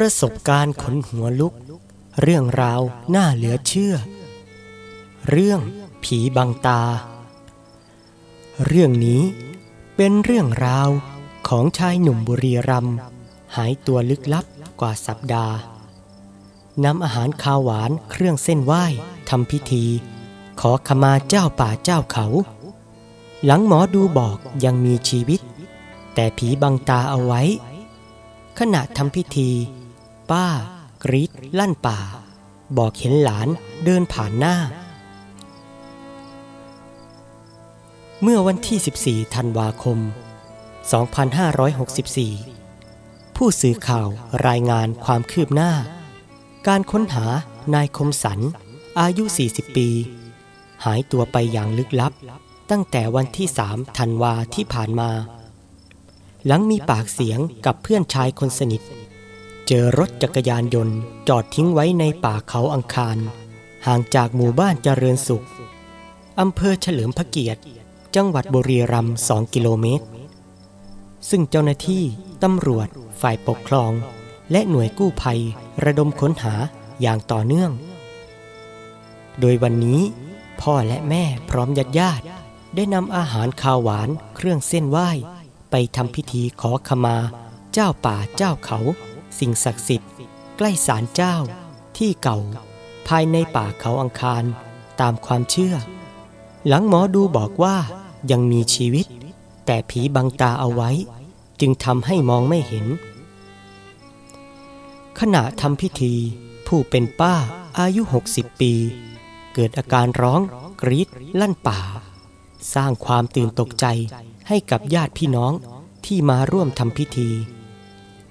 ประสบการณ์ขนหัวลุก เรื่องราวน่าเหลือเชื่อ เรื่องผีบังตา เรื่องนี้เป็นเรื่องราวของชายหนุ่มบุรีรัมหายตัวลึกลับกว่าสัปดาห์นำอาหารคาวหวานเครื่องเส้นไหว้ทำพิธี ขอขมาเจ้าป่าเจ้าเขา หลังหมอดูบอกยังมีชีวิต แต่ผีบังตาเอาไว้ ขณะทำพิธี ป้ากรีดลั่นป่า บอกเห็นหลานเดินผ่านหน้า เมื่อวันที่ 14 ธันวาคม 2564 ผู้สื่อข่าวรายงานความคืบหน้า การค้นหานายคมสัน อายุ 40 ปี หายตัวไปอย่างลึกลับ ตั้งแต่วันที่ 3 ธันวาที่ผ่านมา หลังมีปากเสียงกับเพื่อนชายคนสนิท เจอรถจักรยานยนต์จอดทิ้งไว้ในป่าเขาอังคาร ห่างจากหมู่บ้านเจริญสุข อำเภอเฉลิมพระเกียรติ จังหวัดบุรีรัมย์2กิโลเมตร ซึ่งเจ้าหน้าที่ตำรวจ ฝ่ายปกครอง และหน่วยกู้ภัยระดมค้นหาอย่างต่อเนื่อง โดยวันนี้พ่อและแม่พร้อมญาติญาติได้นำอาหารคาวหวานเครื่องเส้นไหว้ ไปทำพิธีขอขมา เจ้าป่าเจ้าเขา สิ่งศักดิ์สิทธิ์ใกล้ศาลเจ้า ที่เก่า ภายในป่าเขาอังคารตามความเชื่อ หลังหมอดูบอกว่ายังมีชีวิต แต่ผีบังตาเอาไว้ จึงทำให้มองไม่เห็น ขณะทำพิธี ผู้เป็นป้าอายุ 60 ปี เกิดอาการร้องกรีดลั่นป่า สร้างความตื่นตกใจให้กับญาติพี่น้องที่มาร่วมทำพิธี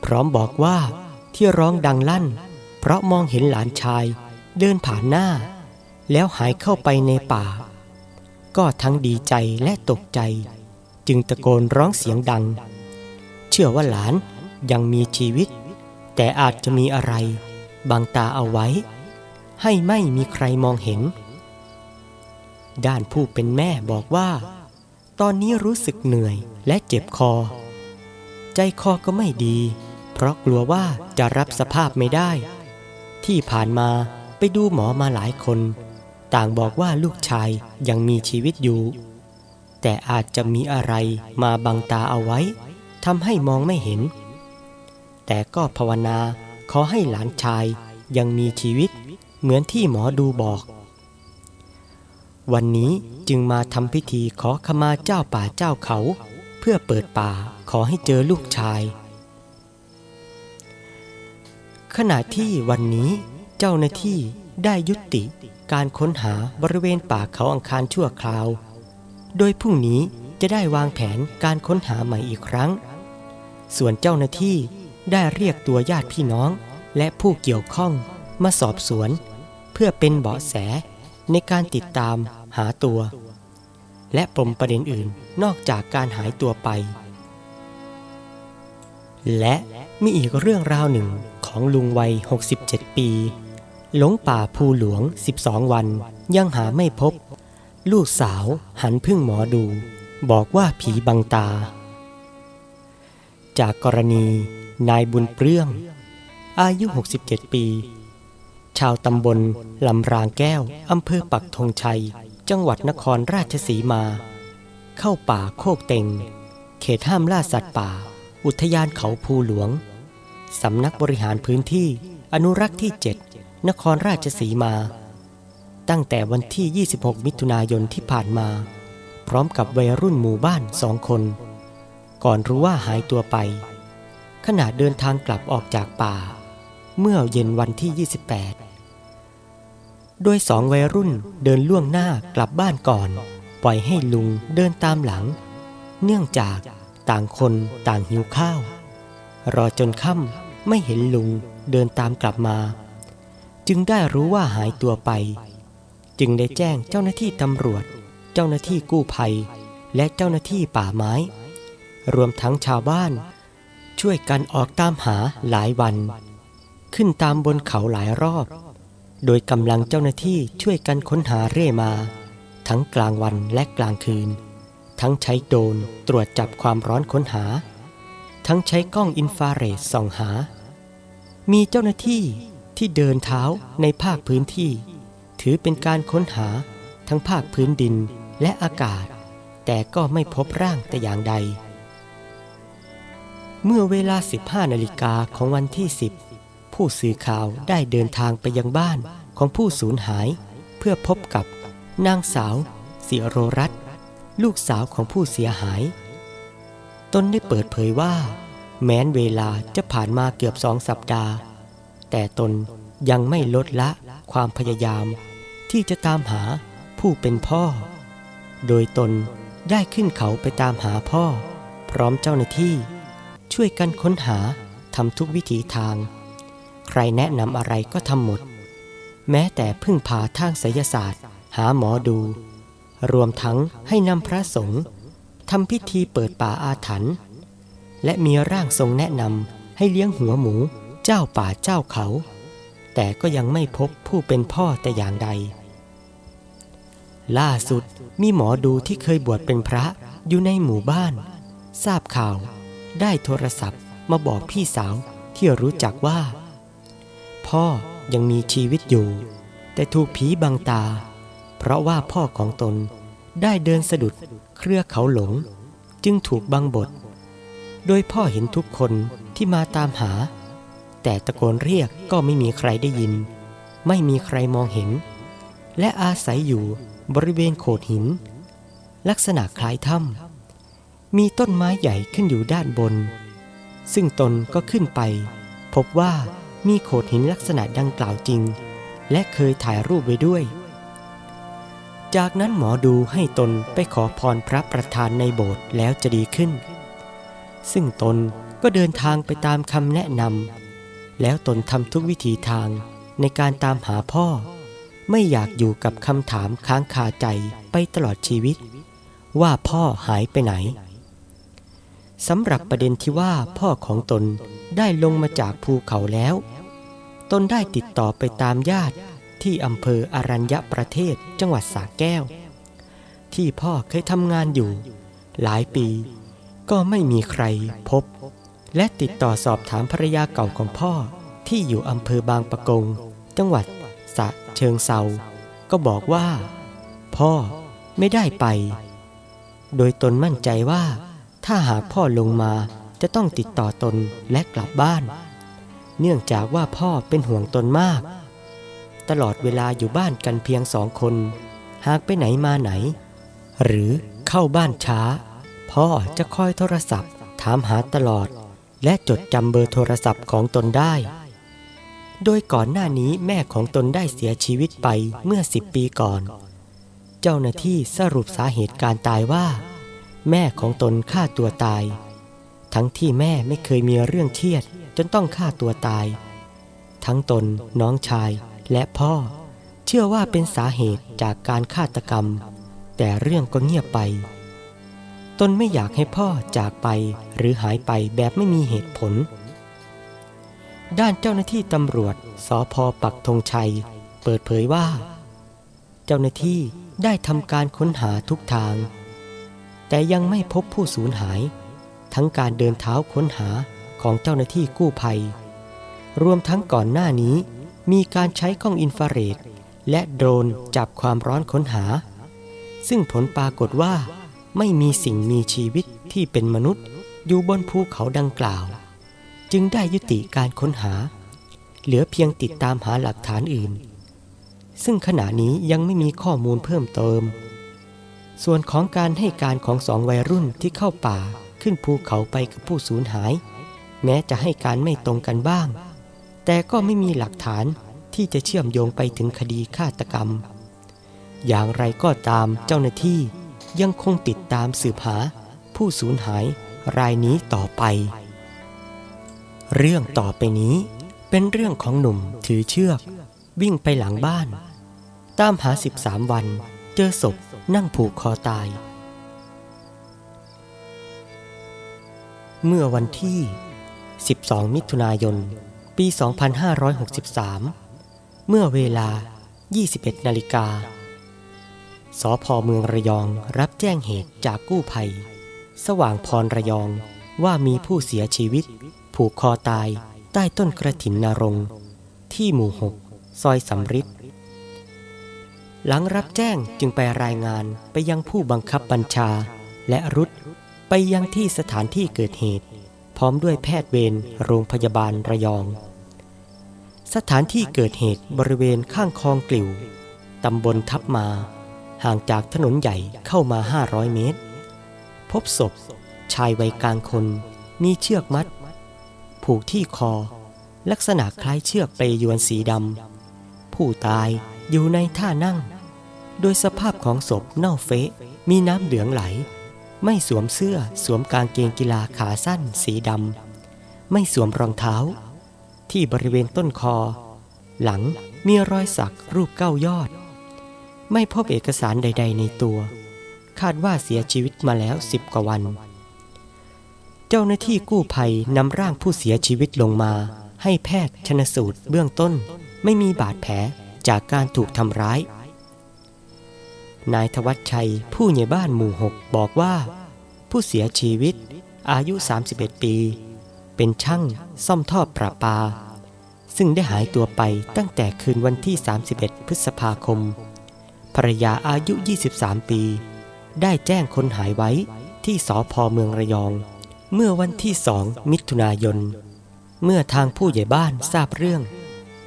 พร้อมบอกว่าที่ร้องดังลั่น เพราะมองเห็นหลานชายเดินผ่านหน้า แล้วหายเข้าไปในป่า ก็ทั้งดีใจและตกใจ จึงตะโกนร้องเสียงดัง เชื่อว่าหลานยังมีชีวิต แต่อาจจะมีอะไรบังตาเอาไว้ ให้ไม่มีใครมองเห็น ด้านผู้เป็นแม่บอกว่า ตอนนี้รู้สึกเหนื่อยและเจ็บคอ ใจคอก็ไม่ดี เพราะกลัวว่าจะรับสภาพไม่ได้ ที่ผ่านมาไปดูหมอมาหลายคน ต่างบอกว่าลูกชายยังมีชีวิตอยู่ แต่อาจจะมีอะไรมาบังตาเอาไว้ทำให้มองไม่เห็น แต่ก็ภาวนาขอให้หลานชายยังมีชีวิตเหมือนที่หมอดูบอก วันนี้จึงมาทำพิธีขอขมาเจ้าป่าเจ้าเขา เพื่อเปิดป่าขอให้เจอลูกชาย ขณะที่วันนี้เจ้าหน้าที่ได้ยุติการค้นหาบริเวณป่าเขาอังคารชั่วคราว โดยพรุ่งนี้จะได้วางแผนการค้นหาใหม่อีกครั้ง ส่วนเจ้าหน้าที่ได้เรียกตัวญาติพี่น้องและผู้เกี่ยวข้องมาสอบสวน เพื่อเป็นเบาะแสในการติดตามหาตัว และปมประเด็นอื่นนอกจากการหายตัวไป และมีอีกเรื่องราวหนึ่ง ของลุงวัย 67 ปี หลงป่าภูหลวง 12 วันยังหาไม่พบ ลูกสาวหันพึ่งหมอดู บอกว่าผีบังตา จากกรณีนายบุญเปลื้อง อายุ 67 ปี ชาวตำบลลำรางแก้วอำเภอปักธงชัย จังหวัดนครราชสีมา เข้าป่าโคกเต็ง เขตห้ามล่าสัตว์ป่า อุทยานเขาภูหลวง สำนักบริหารพื้นที่อนุรักษ์ที่ 7 นครราชสีมา ตั้งแต่วันที่ 26 มิถุนายนที่ผ่านมา พร้อมกับวัยรุ่นหมู่บ้านสองคน ก่อนรู้ว่าหายตัวไป ขณะเดินทางกลับออกจากป่า เมื่อเย็นวันที่ 28 โดยสองวัยรุ่นเดินล่วงหน้ากลับบ้านก่อน ปล่อยให้ลุงเดินตามหลัง เนื่องจากต่างคนต่างหิวข้าว รอจนค่ำ ไม่เห็นลุงเดินตามกลับมา จึงได้รู้ว่าหายตัวไป จึงได้แจ้งเจ้าหน้าที่ตำรวจ เจ้าหน้าที่กู้ภัย และเจ้าหน้าที่ป่าไม้ รวมทั้งชาวบ้าน ช่วยกันออกตามหาหลายวัน ขึ้นตามบนเขาหลายรอบ โดยกำลังเจ้าหน้าที่ช่วยกันค้นหาเร่มา ทั้งกลางวันและกลางคืน ทั้งใช้โดรนตรวจจับความร้อนค้นหา ทั้งใช้กล้องอินฟราเรดส่องหา มีเจ้าหน้าที่ที่เดินเท้าในภาคพื้นที่ ถือเป็นการค้นหาทั้งภาคพื้นดินและอากาศ แต่ก็ไม่พบร่างแต่อย่างใด เมื่อเวลา 15นาฬิกาของวันที่ 10 ผู้สื่อข่าวได้เดินทางไปยังบ้านของผู้สูญหาย เพื่อพบกับนางสาวสิโรรัตลูกสาวของผู้เสียหาย ตนได้เปิดเผยว่า แม้นเวลาจะผ่านมาเกือบสองสัปดาห์ แต่ตนยังไม่ลดละความพยายาม ที่จะตามหาผู้เป็นพ่อ โดยตนได้ขึ้นเขาไปตามหาพ่อ พร้อมเจ้าหน้าที่ ช่วยกันค้นหาทำทุกวิถีทาง ใครแนะนำอะไรก็ทำหมด แม้แต่พึ่งพาทางไสยศาสตร์ หาหมอดู รวมทั้งให้นำพระสงฆ์ทำพิธีเปิดป่าอาถรรพ์ และมีร่างทรงแนะนำให้เลี้ยงหัวหมูเจ้าป่าเจ้าเขา แต่ก็ยังไม่พบผู้เป็นพ่อแต่อย่างใด ล่าสุดมีหมอดูที่เคยบวชเป็นพระอยู่ในหมู่บ้าน ทราบข่าว ได้โทรศัพท์มาบอกพี่สาวที่รู้จักว่า พ่อยังมีชีวิตอยู่ แต่ถูกผีบังตา เพราะว่าพ่อของตนได้เดินสะดุดเครือเขาหลง จึงถูกบังบด โดยพ่อเห็นทุกคนที่มาตามหา แต่ตะโกนเรียกก็ไม่มีใครได้ยิน ไม่มีใครมองเห็น และอาศัยอยู่บริเวณโขดหิน ลักษณะคล้ายถ้ำมีต้นไม้ใหญ่ขึ้นอยู่ด้านบน ซึ่งตนก็ขึ้นไป พบว่ามีโขดหินลักษณะดังกล่าวจริง และเคยถ่ายรูปไว้ด้วย จากนั้นหมอดูให้ตนไปขอพรพระประธานในโบสถ์แล้วจะดีขึ้น ซึ่งตนก็เดินทางไปตามคำแนะนำแล้วตนทำทุกวิถีทางในการตามหาพ่อ ไม่อยากอยู่กับคำถามค้างคาใจไปตลอดชีวิต ว่าพ่อหายไปไหนสำหรับประเด็นที่ว่าพ่อของตนได้ลงมาจากภูเขาแล้ว ตนได้ติดต่อไปตามญาติที่อำเภออรัญญประเทศจังหวัดสระแก้ว ที่พ่อเคยทำงานอยู่ หลายปี ก็ไม่มีใครพบ และติดต่อสอบถามภรรยาเก่าของพ่อที่อยู่อำเภอบางปะกง จังหวัดสะเชิงเซาก็บอกว่า พ่อไม่ได้ไป โดยตนมั่นใจว่า ถ้าหากพ่อลงมาจะต้องติดต่อตนและกลับบ้าน เนื่องจากว่าพ่อเป็นห่วงตนมาก ตลอดเวลาอยู่บ้านกันเพียงสองคน หากไปไหนมาไหน หรือเข้าบ้านช้า พ่อจะคอยโทรศัพท์ ถามหาตลอด และจดจำเบอร์โทรศัพท์ของตนได้ โดยก่อนหน้านี้แม่ของตนได้เสียชีวิตไปเมื่อสิบปีก่อน เจ้าหน้าที่สรุปสาเหตุการตายว่า แม่ของตนฆ่าตัวตาย ทั้งที่แม่ไม่เคยมีเรื่องเครียดจนต้องฆ่าตัวตาย ทั้งตนน้องชายและพ่อ เชื่อว่าเป็นสาเหตุจากการฆาตกรรม แต่เรื่องก็เงียบไป ตนไม่อยากให้พ่อจากไปหรือหายไปแบบไม่มีเหตุผล ด้านเจ้าหน้าที่ตำรวจสอพอปักธงชัย เปิดเผยว่า เจ้าหน้าที่ได้ทำการค้นหาทุกทาง แต่ยังไม่พบผู้สูญหาย ทั้งการเดินเท้าค้นหาของเจ้าหน้าที่กู้ภัย รวมทั้งก่อนหน้านี้มีการใช้กล้องอินฟราเรดและโดรนจับความร้อนค้นหา ซึ่งผลปรากฏว่า ไม่มีสิ่งมีชีวิตที่เป็นมนุษย์อยู่บนภูเขาดังกล่าว จึงได้ยุติการค้นหา เหลือเพียงติดตามหาหลักฐานอื่น ซึ่งขณะนี้ยังไม่มีข้อมูลเพิ่มเติม ส่วนของการให้การของสองวัยรุ่นที่เข้าป่าขึ้นภูเขาไปกับผู้สูญหาย แม้จะให้การไม่ตรงกันบ้าง แต่ก็ไม่มีหลักฐานที่จะเชื่อมโยงไปถึงคดีฆาตกรรม อย่างไรก็ตามเจ้าหน้าที่ ยังคงติดตามสืบหาผู้สูญหายรายนี้ต่อไป เรื่องต่อไปนี้เป็นเรื่องของหนุ่มถือเชือก วิ่งไปหลังบ้าน ตามหา 13 วัน เจอศพนั่งผูกคอตาย เมื่อวันที่ 12 มิถุนายน ปี 2563 เมื่อเวลา 21 นาฬิกา สพเมืองระยองรับแจ้งเหตุจากกู้ภัย สว่างพรระยองว่ามีผู้เสียชีวิต ผูกคอตายใต้ต้นกระถินนารง ที่หมู่หกซอยสำริดหลังรับแจ้งจึงไปรายงานไปยังผู้บังคับบัญชา และรุดไปยังที่สถานที่เกิดเหตุ พร้อมด้วยแพทย์เวรโรงพยาบาลระยอง สถานที่เกิดเหตุบริเวณข้างคลองกลิ่วตำบลทับมา ห่างจากถนนใหญ่เข้ามา 500 เมตร พบศพ ชายวัยกลางคน มีเชือกมัด ผูกที่คอ ลักษณะคล้ายเชือกเปยวนสีดำ ผู้ตายอยู่ในท่านั่ง โดยสภาพของศพเน่าเฟะ มีน้ำเหลืองไหล ไม่สวมเสื้อสวมกางเกงกีฬาขาสั้นสีดำ ไม่สวมรองเท้า ที่บริเวณต้นคอ หลังมีรอยสักรูปเก้ายอด ไม่พบเอกสารใด ๆ ในตัว คาดว่าเสียชีวิตมาแล้วสิบกว่าวัน เจ้าหน้าที่กู้ภัยนำร่างผู้เสียชีวิตลงมา ให้แพทย์ชนสูตรเบื้องต้น ไม่มีบาดแผลจากการถูกทำร้าย นายทวัชชัยผู้ใหญ่บ้านหมู่หกบอกว่า ผู้เสียชีวิตอายุ 31 ปี เป็นช่างซ่อมท่อประปา ซึ่งได้หายตัวไปตั้งแต่คืนวันที่ 31 พฤษภาคม ภรรยาอายุ 23 ปี ได้แจ้งคนหายไว้ที่สพเมืองระยอง เมื่อวันที่2มิถุนายน เมื่อทางผู้ใหญ่บ้านทราบเรื่อง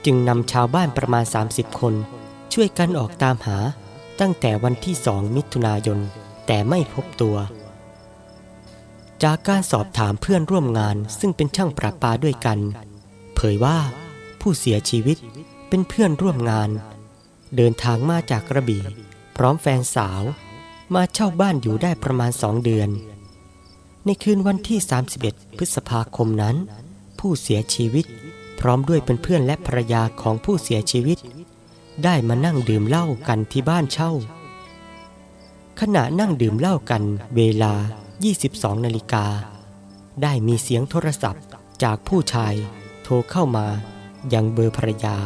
จึงนำชาวบ้านประมาณ 30 คน ช่วยกันออกตามหาตั้งแต่วันที่2มิถุนายน แต่ไม่พบตัว จากการสอบถามเพื่อนร่วมงานซึ่งเป็นช่างประปาด้วยกัน เผยว่าผู้เสียชีวิตเป็นเพื่อนร่วมงาน เดินทางมาจากกระบี่ พร้อมแฟนสาว มาเช่าบ้านอยู่ได้ประมาณสองเดือน ในคืนวันที่ 31 พฤษภาคมนั้น ผู้เสียชีวิตพร้อมด้วยเพื่อนๆและภรรยาของผู้เสียชีวิต ได้มานั่งดื่มเหล้ากันที่บ้านเช่า ขณะนั่งดื่มเหล้ากันเวลา 22 นาฬิกา ได้มีเสียงโทรศัพท์จากผู้ชายโทรเข้ามายังเบอร์ภรรยา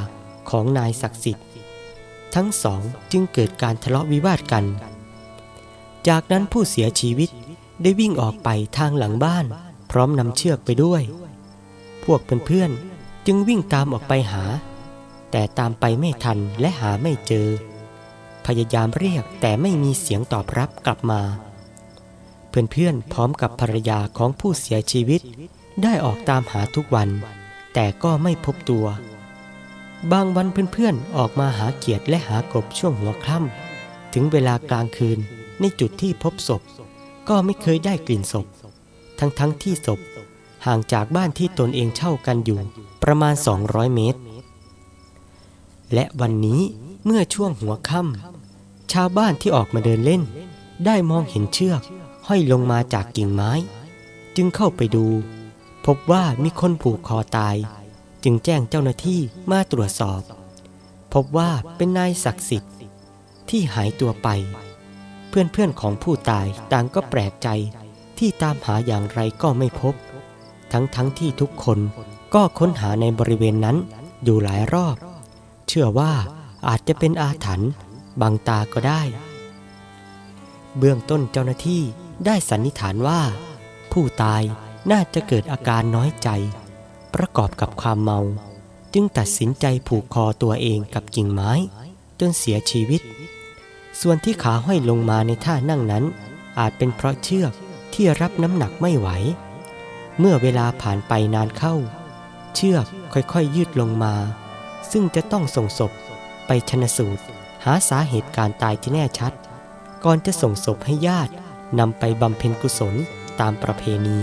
ของนายศักดิ์สิทธิ์ ทั้งสองจึงเกิดการทะเลาะวิวาทกัน จากนั้นผู้เสียชีวิตได้วิ่งออกไปทางหลังบ้าน พร้อมนำเชือกไปด้วย พวกเพื่อนๆจึงวิ่งตามออกไปหา แต่ตามไปไม่ทันและหาไม่เจอ พยายามเรียกแต่ไม่มีเสียงตอบรับกลับมา เพื่อนๆพร้อมกับภรรยาของผู้เสียชีวิต ได้ออกตามหาทุกวัน แต่ก็ไม่พบตัว บางวันเพื่อนๆออกมาหาเกียรติและหากบช่วงหัวค่ำถึงเวลากลางคืนในจุดที่พบศพ ก็ไม่เคยได้กลิ่นศพ ทั้งๆทที่ศพ ห่างจากบ้านที่ตนเองเช่ากันอยู่ประมาณ 200 เมตร และวันนี้เมื่อช่วงหัวค่ำชาวบ้านที่ออกมาเดินเล่น ได้มองเห็นเชือก ห้อยลงมาจากกิ่งไม้ จึงเข้าไปดู พบว่ามีคนผูกคอตาย จึงแจ้งเจ้าหน้าที่มาตรวจสอบ พบว่าเป็นนายศักดิ์สิทธิ์ที่หายตัวไป เพื่อนๆของผู้ตายต่างก็แปลกใจที่ตามหาอย่างไรก็ไม่พบ ทั้งๆทที่ทุกคนก็ค้นหาในบริเวณนั้นอยู่หลายรอบ เชื่อว่าอาจจะเป็นอาถรรพ์บังตาก็ได้ เบื้องต้นเจ้าหน้าที่ได้สันนิษฐานว่า ผู้ตายน่าจะเกิดอาการน้อยใจ ประกอบกับความเมา จึงตัดสินใจผูกคอตัวเองกับกิ่งไม้ จนเสียชีวิต ส่วนที่ขาห้อยลงมาในท่านั่งนั้น อาจเป็นเพราะเชือกที่รับน้ำหนักไม่ไหว เมื่อเวลาผ่านไปนานเข้า เชือกค่อยๆยยืดลงมา ซึ่งจะต้องส่งศพไปชนสูตร หาสาเหตุการตายที่แน่ชัด ก่อนจะส่งศพให้ญาตินำไปบำเพ็ญกุศลตามประเพณี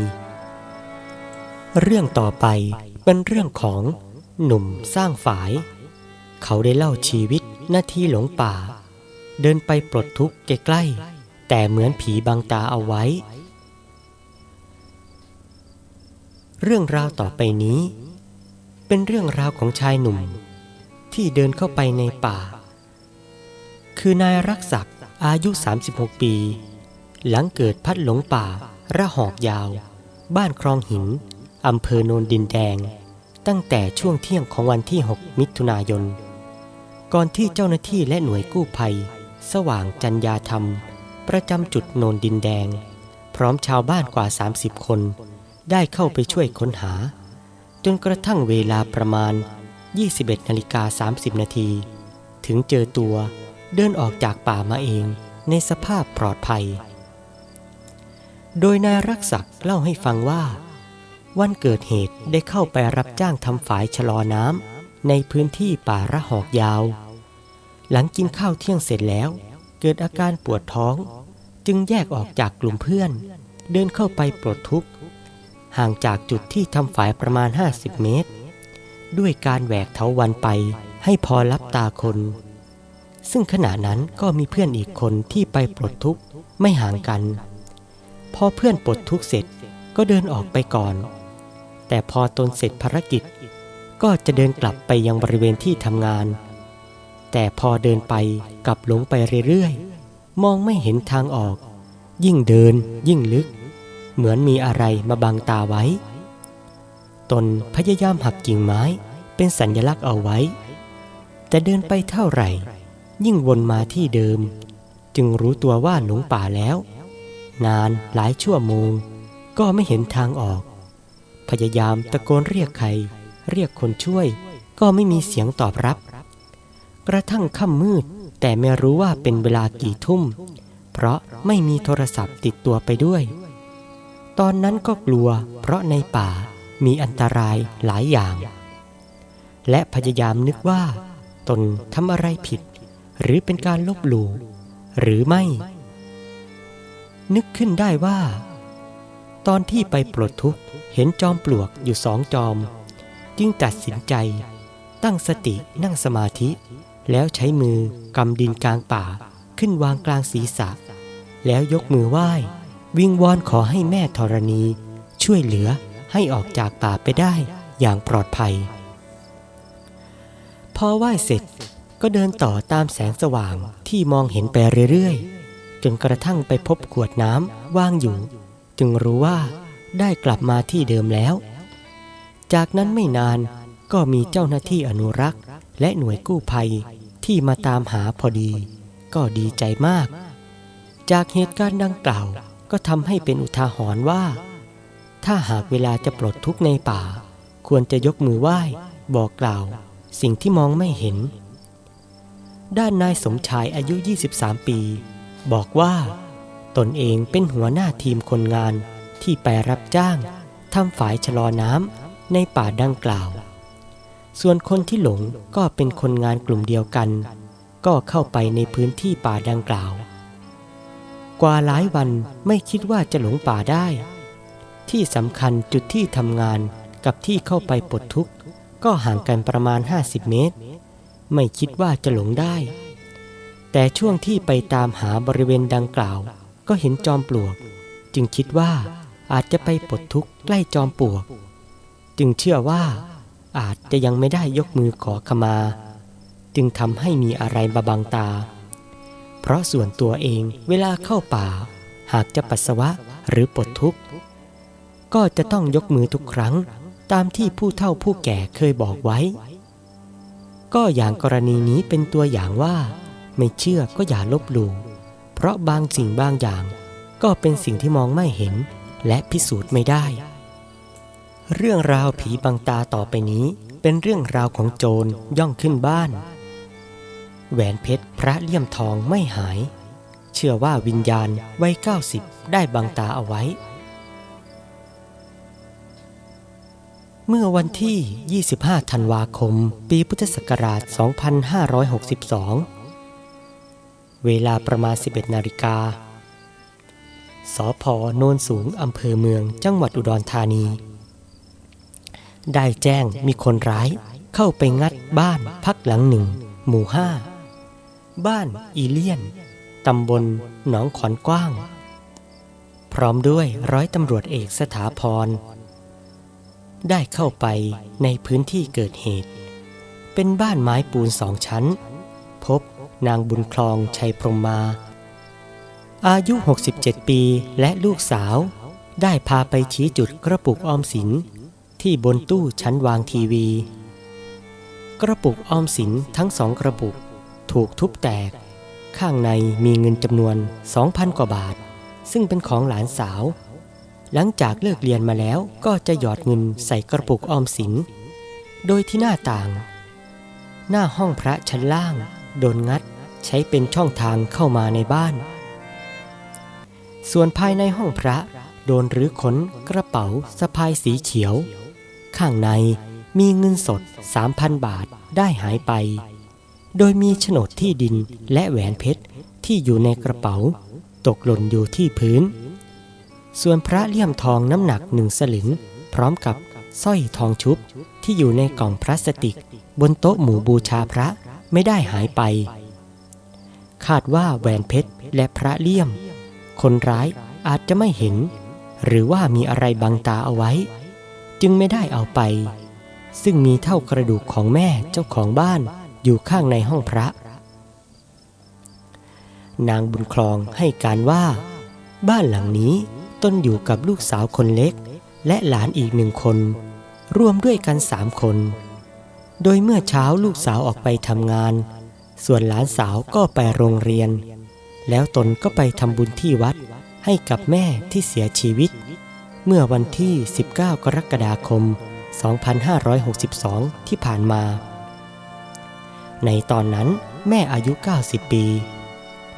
เรื่องต่อไปเป็นเรื่องของหนุ่มสร้างฝาย เขาได้เล่าชีวิตหน้าที่หลงป่า เดินไปปลดทุกข์ใกล้ๆแต่เหมือนผีบังตาเอาไว้ เรื่องราวต่อไปนี้ เป็นเรื่องราวของชายหนุ่ม ที่เดินเข้าไปในป่า คือนายรักศักต์อายุ 36 ปี หลังเกิดพัดหลงป่าระหอกยาว บ้านคลองหิน อำเภอโนนดินแดง ตั้งแต่ช่วงเที่ยงของวันที่ 6 มิถุนายน ก่อนที่เจ้าหน้าที่และหน่วยกู้ภัย สว่างจัญญาธรรม ประจำจุดโนนดินแดง พร้อมชาวบ้านกว่า 30 คน ได้เข้าไปช่วยค้นหา จนกระทั่งเวลาประมาณ 21นาฬิกา30 นาที ถึงเจอตัวเดินออกจากป่ามาเองในสภาพปลอดภัย โดยนายรักศักด์เล่าให้ฟังว่า วันเกิดเหตุได้เข้าไปรับจ้างทำฝายชะลอน้ำในพื้นที่ป่าระหอกยาว หลังกินข้าวเที่ยงเสร็จแล้ว เกิดอาการปวดท้อง จึงแยกออกจากกลุ่มเพื่อน เดินเข้าไปปลดทุกข์ ห่างจากจุดที่ทำฝายประมาณ 50 เมตร ด้วยการแหวกเถาวันไปให้พอรับตาคน ซึ่งขณะนั้นก็มีเพื่อนอีกคนที่ไปปลดทุกข์ไม่ห่างกัน พอเพื่อนปลดทุกข์เสร็จก็เดินออกไปก่อน แต่พอตนเสร็จภารกิจ ก็จะเดินกลับไปยังบริเวณที่ทำงาน แต่พอเดินไปกลับหลงไปเรื่อยๆ มองไม่เห็นทางออก ยิ่งเดินยิ่งลึก เหมือนมีอะไรมาบังตาไว้ ตนพยายามหักกิ่งไม้เป็นสัญลักษณ์เอาไว้ แต่เดินไปเท่าไหร่ ยิ่งวนมาที่เดิม จึงรู้ตัวว่าหลงป่าแล้ว นานหลายชั่วโมง ก็ไม่เห็นทางออก พยายามตะโกนเรียกใคร เรียกคนช่วย ก็ไม่มีเสียงตอบรับ กระทั่งค่ำมืด แต่ไม่รู้ว่าเป็นเวลากี่ทุ่ม เพราะไม่มีโทรศัพท์ติดตัวไปด้วย ตอนนั้นก็กลัว เพราะในป่ามีอันตรายหลายอย่าง และพยายามนึกว่า ตนทำอะไรผิด หรือเป็นการลบหลู่หรือไม่ นึกขึ้นได้ว่า ตอนที่ไปปลดทุกข์เห็นจอมปลวกอยู่สองจอม จึงตัดสินใจ ตั้งสตินั่งสมาธิ แล้วใช้มือกำดินกลางป่าขึ้นวางกลางศีรษะ แล้วยกมือไหว้ วิงวอนขอให้แม่ธรณี ช่วยเหลือให้ออกจากป่าไปได้อย่างปลอดภัย พอไหว้เสร็จก็เดินต่อตามแสงสว่างที่มองเห็นไปเรื่อยๆ จนกระทั่งไปพบขวดน้ำว่างอยู่ จึงรู้ว่าได้กลับมาที่เดิมแล้ว จากนั้นไม่นานก็มีเจ้าหน้าที่อนุรักษ์ และหน่วยกู้ภัยที่มาตามหาพอดี ก็ดีใจมาก จากเหตุการณ์ดังกล่าวก็ทำให้เป็นอุทาหรณ์ว่า ถ้าหากเวลาจะปลดทุกข์ในป่า ควรจะยกมือไหว้ บอกกล่าว สิ่งที่มองไม่เห็น ด้านนายสมชายอายุ 23 ปี บอกว่า ตนเองเป็นหัวหน้าทีมคนงานที่ไปรับจ้างทำฝายชะลอน้ำในป่าดังกล่าว ส่วนคนที่หลงก็เป็นคนงานกลุ่มเดียวกัน ก็เข้าไปในพื้นที่ป่าดังกล่าว กว่าหลายวันไม่คิดว่าจะหลงป่าได้ ที่สำคัญจุดที่ทำงานกับที่เข้าไปปลดทุกข์ก็ห่างกันประมาณ 50 เมตร ไม่คิดว่าจะหลงได้ แต่ช่วงที่ไปตามหาบริเวณดังกล่าว ก็เห็นจอมปลวก จึงคิดว่าอาจจะไปปลดทุกข์ใกล้จอมปลวก จึงเชื่อว่าอาจจะยังไม่ได้ยกมือขอขมา จึงทำให้มีอะไรมาบังตา เพราะส่วนตัวเองเวลาเข้าป่า หากจะปัสสาวะหรือปลดทุกข์ ก็จะต้องยกมือทุกครั้งตามที่ผู้เฒ่าผู้แก่เคยบอกไว้ ก็อย่างกรณีนี้เป็นตัวอย่างว่า ไม่เชื่อก็อย่าลบหลู่ เพราะบางสิ่งบางอย่าง ก็เป็นสิ่งที่มองไม่เห็นและพิสูจน์ไม่ได้ เรื่องราวผีบังตาต่อไปนี้ เป็นเรื่องราวของโจรย่องขึ้นบ้าน แหวนเพชรพระเลี่ยมทองไม่หาย เชื่อว่าวิญญาณวัย90 ได้บังตาเอาไว้ เมื่อวันที่ 25 ธันวาคม ปีพุทธศักราช 2562 เวลาประมาณ 11 นาฬิกา สพโนนสูงอำเภอเมืองจังหวัดอุดรธานี ได้แจ้งมีคนร้ายเข้าไปงัดบ้านพักหลังหนึ่ง หมู่ห้า บ้านอีเลียน ตำบลหนองขอนกว้าง พร้อมด้วยร้อยตำรวจเอกสถาพร ได้เข้าไปในพื้นที่เกิดเหตุ เป็นบ้านไม้ปูนสองชั้น พบ นางบุญคลองชัยพรมมา อายุ 67 ปีและลูกสาว ได้พาไปชี้จุดกระปุกออมสินที่บนตู้ชั้นวางทีวี กระปุกออมสินทั้งสองกระปุกถูกทุบแตก ข้างในมีเงินจำนวน 2,000 กว่าบาท ซึ่งเป็นของหลานสาว หลังจากเลิกเรียนมาแล้วก็จะหยอดเงินใส่กระปุกออมสิน โดยที่หน้าต่าง หน้าห้องพระชั้นล่าง โดนงัดใช้เป็นช่องทางเข้ามาในบ้าน ส่วนภายในห้องพระโดนรื้อขนกระเป๋าสะพายสีเขียว ข้างในมีเงินสด 3,000 บาทได้หายไป โดยมีโฉนดที่ดินและแหวนเพชรที่อยู่ในกระเป๋า ตกหล่นอยู่ที่พื้น ส่วนพระเลี่ยมทองน้ำหนักหนึ่งสลึง พร้อมกับสร้อยทองชุบที่อยู่ในกล่องพลาสติกบนโต๊ะหมู่บูชาพระ ไม่ได้หายไป คาดว่าแหวนเพชรและพระเลี่ยม คนร้ายอาจจะไม่เห็น หรือว่ามีอะไรบังตาเอาไว้ จึงไม่ได้เอาไป ซึ่งมีเท่ากระดูกของแม่เจ้าของบ้านอยู่ข้างในห้องพระ นางบุญคลองให้การว่า บ้านหลังนี้ต้นอยู่กับลูกสาวคนเล็ก และหลานอีกหนึ่งคน รวมด้วยกันสามคน โดยเมื่อเช้าลูกสาวออกไปทำงาน ส่วนหลานสาวก็ไปโรงเรียน แล้วตนก็ไปทำบุญที่วัดให้กับแม่ที่เสียชีวิต เมื่อวันที่ 19 กรกฎาคม 2562 ที่ผ่านมา ในตอนนั้นแม่อายุ 90 ปี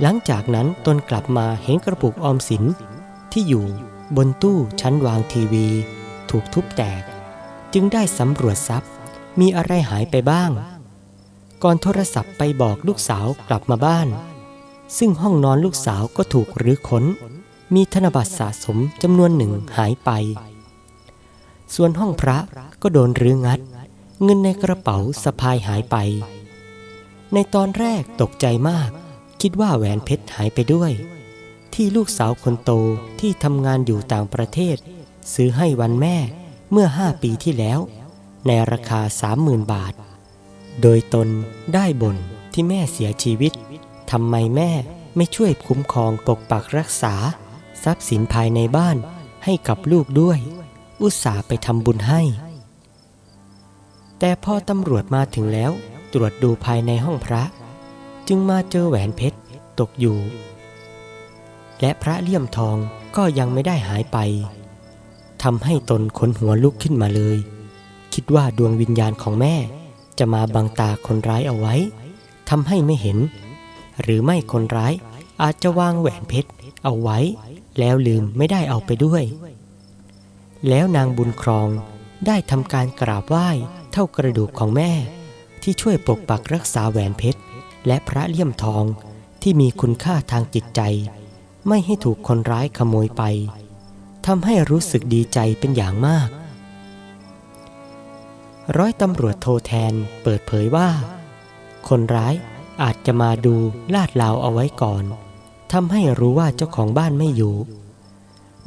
หลังจากนั้นตนกลับมาเห็นกระปุกออมสินที่อยู่บนตู้ชั้นวางทีวี ถูกทุบแตก จึงได้สำรวจทรัพย์ มีอะไรหายไปบ้าง ก่อนโทรศัพท์ไปบอกลูกสาวกลับมาบ้าน ซึ่งห้องนอนลูกสาวก็ถูกรื้อค้น มีธนบัตรสะสมจำนวนหนึ่งหายไป ส่วนห้องพระก็โดนรื้องัด เงินในกระเป๋าสะพายหายไป ในตอนแรกตกใจมาก คิดว่าแหวนเพชรหายไปด้วย ที่ลูกสาวคนโตที่ทำงานอยู่ต่างประเทศ ซื้อให้วันแม่เมื่อห้าปีที่แล้ว ในราคาสามหมื่นบาท โดยตนได้บ่นที่แม่เสียชีวิตทำไมแม่ไม่ช่วยคุ้มครองปกปักรักษา ทรัพย์สินภายในบ้านให้กับลูกด้วย อุตส่าห์ไปทำบุญให้ แต่พอตำรวจมาถึงแล้วตรวจดูภายในห้องพระ จึงมาเจอแหวนเพชรตกอยู่ และพระเลี่ยมทองก็ยังไม่ได้หายไปทำให้ตนขนหัวลุกขึ้นมาเลย คิดว่าดวงวิญญาณของแม่ จะมาบังตาคนร้ายเอาไว้ทำให้ไม่เห็น หรือไม่คนร้ายอาจจะวางแหวนเพชรเอาไว้ แล้วลืมไม่ได้เอาไปด้วย แล้วนางบุญครองได้ทำการกราบไหว้เท่ากระดูกของแม่ ที่ช่วยปกปักรักษาแหวนเพชร และพระเลี่ยมทองที่มีคุณค่าทางจิตใจ ไม่ให้ถูกคนร้ายขโมยไปทำให้รู้สึกดีใจเป็นอย่างมาก ร้อยตำรวจโทแทนเปิดเผยว่า คนร้ายอาจจะมาดูลาดลาวเอาไว้ก่อนทำให้รู้ว่าเจ้าของบ้านไม่อยู่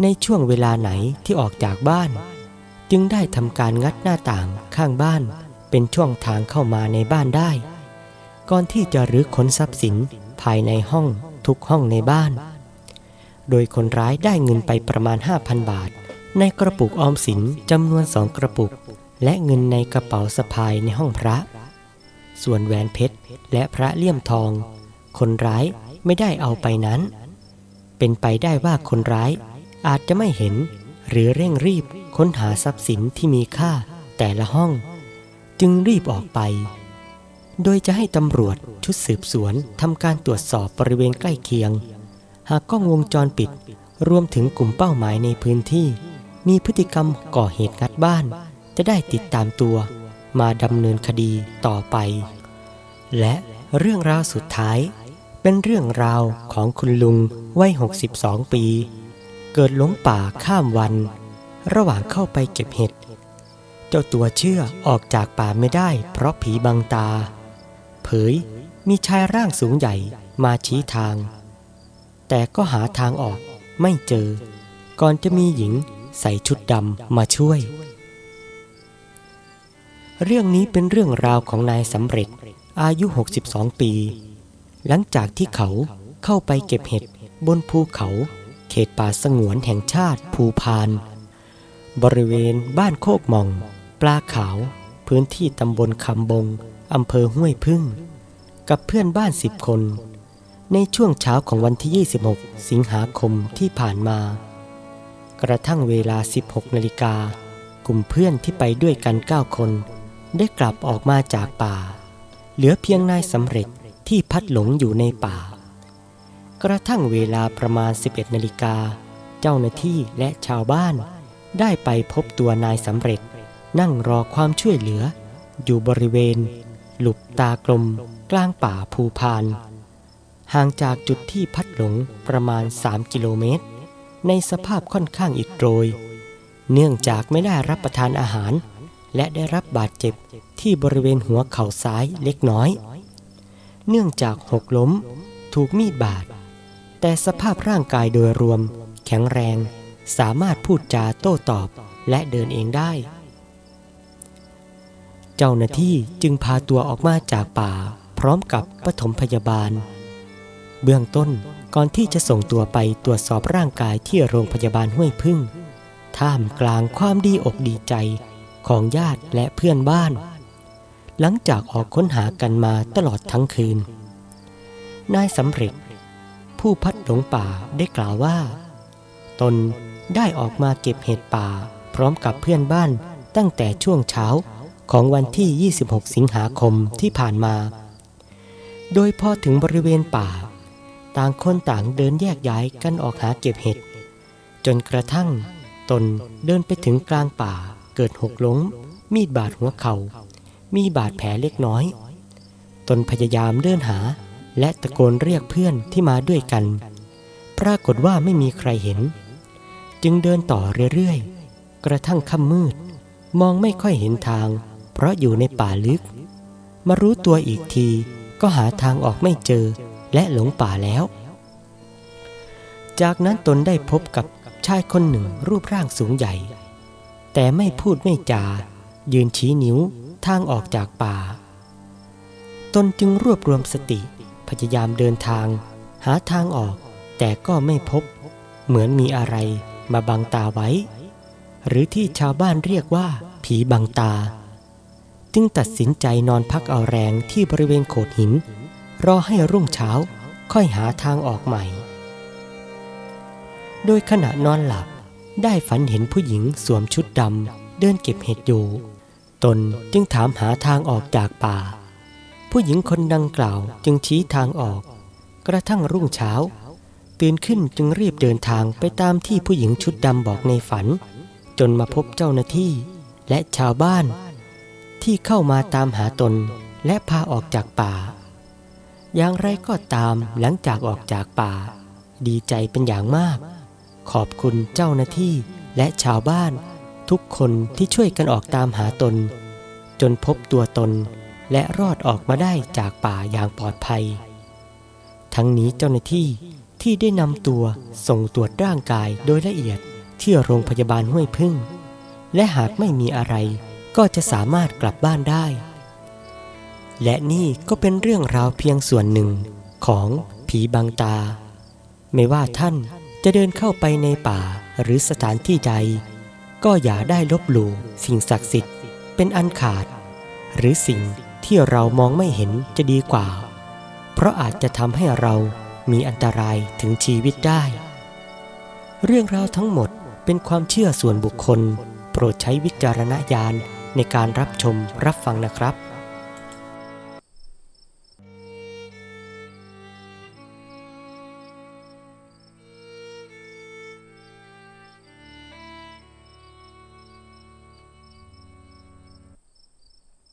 ในช่วงเวลาไหนที่ออกจากบ้าน จึงได้ทำการงัดหน้าต่างข้างบ้าน เป็นช่วงทางเข้ามาในบ้านได้ ก่อนที่จะรื้อค้นทรัพย์สินภายในห้องทุกห้องในบ้าน โดยคนร้ายได้เงินไปประมาณ 5,000 บาท ในกระปุกออมสินจำนวนสองกระปุก และเงินในกระเป๋าสะพายในห้องพระ ส่วนแหวนเพชรและพระเลี่ยมทอง คนร้ายไม่ได้เอาไปนั้น เป็นไปได้ว่าคนร้ายอาจจะไม่เห็นหรือเร่งรีบค้นหาทรัพย์สินที่มีค่าแต่ละห้อง จึงรีบออกไป โดยจะให้ตำรวจชุดสืบสวนทำการตรวจสอบบริเวณใกล้เคียง หากกล้องวงจรปิด รวมถึงกลุ่มเป้าหมายในพื้นที่ มีพฤติกรรมก่อเหตุงัดบ้าน จะได้ติดตามตัวมาดำเนินคดีต่อไป และเรื่องราวสุดท้าย เป็นเรื่องราวของคุณลุงวัย 62 ปี เกิดหลงป่าข้ามวัน ระหว่างเข้าไปเก็บเห็ด เจ้าตัวเชื่อออกจากป่าไม่ได้เพราะผีบังตา เผยมีชายร่างสูงใหญ่มาชี้ทาง แต่ก็หาทางออกไม่เจอ ก่อนจะมีหญิงใส่ชุดดำมาช่วย เรื่องนี้เป็นเรื่องราวของนายสำเร็จอายุ 62 ปี หลังจากที่เขาเข้าไปเก็บเห็ดบนภูเขา เขตป่าสงวนแห่งชาติภูพาน บริเวณบ้านโคกมอง ปลาขาว พื้นที่ตำบลคำบงอำเภอห้วยพึ่ง กับเพื่อนบ้านสิบคน ในช่วงเช้าของวันที่ 26 สิงหาคมที่ผ่านมากกระทั่งเวลา 16 นาฬิกากลุ่มเพื่อนที่ไปด้วยกัน 9 คน ได้กลับออกมาจากป่า เหลือเพียงนายสำเร็จที่พัดหลงอยู่ในป่า กระทั่งเวลาประมาณ 11นาฬิกา เจ้าหน้าที่และชาวบ้าน ได้ไปพบตัวนายสำเร็จ นั่งรอความช่วยเหลือ อยู่บริเวณ หลุบตากลม กลางป่าภูพาน ห่างจากจุดที่พัดหลงประมาณ 3 กิโลเมตร ในสภาพค่อนข้างอิดโรย เนื่องจากไม่ได้รับประทานอาหาร และได้รับบาดเจ็บที่บริเวณหัวเข่าซ้ายเล็กน้อย เนื่องจากหกล้มถูกมีดบาด แต่สภาพร่างกายโดยรวม แข็งแรง สามารถพูดจาโต้ตอบและเดินเองได้ เจ้าหน้าที่จึงพาตัวออกมาจากป่า พร้อมกับปฐมพยาบาล เบื้องต้นก่อนที่จะส่งตัวไปตรวจสอบร่างกายที่โรงพยาบาลห้วยพึ่ง ท่ามกลางความดีอกดีใจ ของญาติและเพื่อนบ้าน หลังจากออกค้นหากันมาตลอดทั้งคืน นายสำเร็จ ผู้พัดหลงป่าได้กล่าวว่า ตนได้ออกมาเก็บเห็ดป่า พร้อมกับเพื่อนบ้านตั้งแต่ช่วงเช้าของวันที่ 26 สิงหาคมที่ผ่านมา โดยพอถึงบริเวณป่า ต่างคนต่างเดินแยกย้ายกันออกหาเก็บเห็ด จนกระทั่งตนเดินไปถึงกลางป่า เกิดหกล้ม มีดบาดหัวเขา่า มีบาดแผลเล็กน้อย ตนพยายามเดินหา และตะโกนเรียกเพื่อนที่มาด้วยกัน ปรากฏว่าไม่มีใครเห็น จึงเดินต่อเรื่อยๆ กระทั่งค่ำมืด มองไม่ค่อยเห็นทาง เพราะอยู่ในป่าลึก มารู้ตัวอีกทีก็หาทางออกไม่เจอและหลงป่าแล้ว จากนั้นตนได้พบกับชายคนหนึ่งรูปร่างสูงใหญ่ แต่ไม่พูดไม่จา ยืนชี้นิ้วทางออกจากป่า ตนจึงรวบรวมสติพยายามเดินทาง หาทางออก แต่ก็ไม่พบ เหมือนมีอะไรมาบังตาไว้ หรือที่ชาวบ้านเรียกว่า ผีบังตา จึงตัดสินใจนอนพักเอาแรงที่บริเวณโขดหิน รอให้รุ่งเช้าค่อยหาทางออกใหม่ โดยขณะนอนหลับ ได้ฝันเห็นผู้หญิงสวมชุดดำเดินเก็บเห็ดอยู่ ตนจึงถามหาทางออกจากป่า ผู้หญิงคนดังกล่าวจึงชี้ทางออก กระทั่งรุ่งเช้า ตื่นขึ้นจึงรีบเดินทางไปตามที่ผู้หญิงชุดดำบอกในฝัน จนมาพบเจ้าหน้าที่และชาวบ้าน ที่เข้ามาตามหาตนและพาออกจากป่า อย่างไรก็ตามหลังจากออกจากป่า ดีใจเป็นอย่างมาก ขอบคุณเจ้าหน้าที่และชาวบ้าน ทุกคนที่ช่วยกันออกตามหาตน จนพบตัวตน และรอดออกมาได้จากป่าอย่างปลอดภัย ทั้งนี้เจ้าหน้าที่ที่ได้นำตัวส่งตรวจร่างกายโดยละเอียดที่โรงพยาบาลห้วยพึ่ง และหากไม่มีอะไรก็จะสามารถกลับบ้านได้ และนี่ก็เป็นเรื่องราวเพียงส่วนหนึ่งของผีบางตา ไม่ว่าท่าน จะเดินเข้าไปในป่าหรือสถานที่ใด ก็อย่าได้ลบหลู่สิ่งศักดิ์สิทธิ์ เป็นอันขาด หรือสิ่งที่เรามองไม่เห็นจะดีกว่า เพราะอาจจะทำให้เรามีอันตรายถึงชีวิตได้ เรื่องราวทั้งหมดเป็นความเชื่อส่วนบุคคล โปรดใช้วิจารณญาณในการรับชมรับฟังนะครับ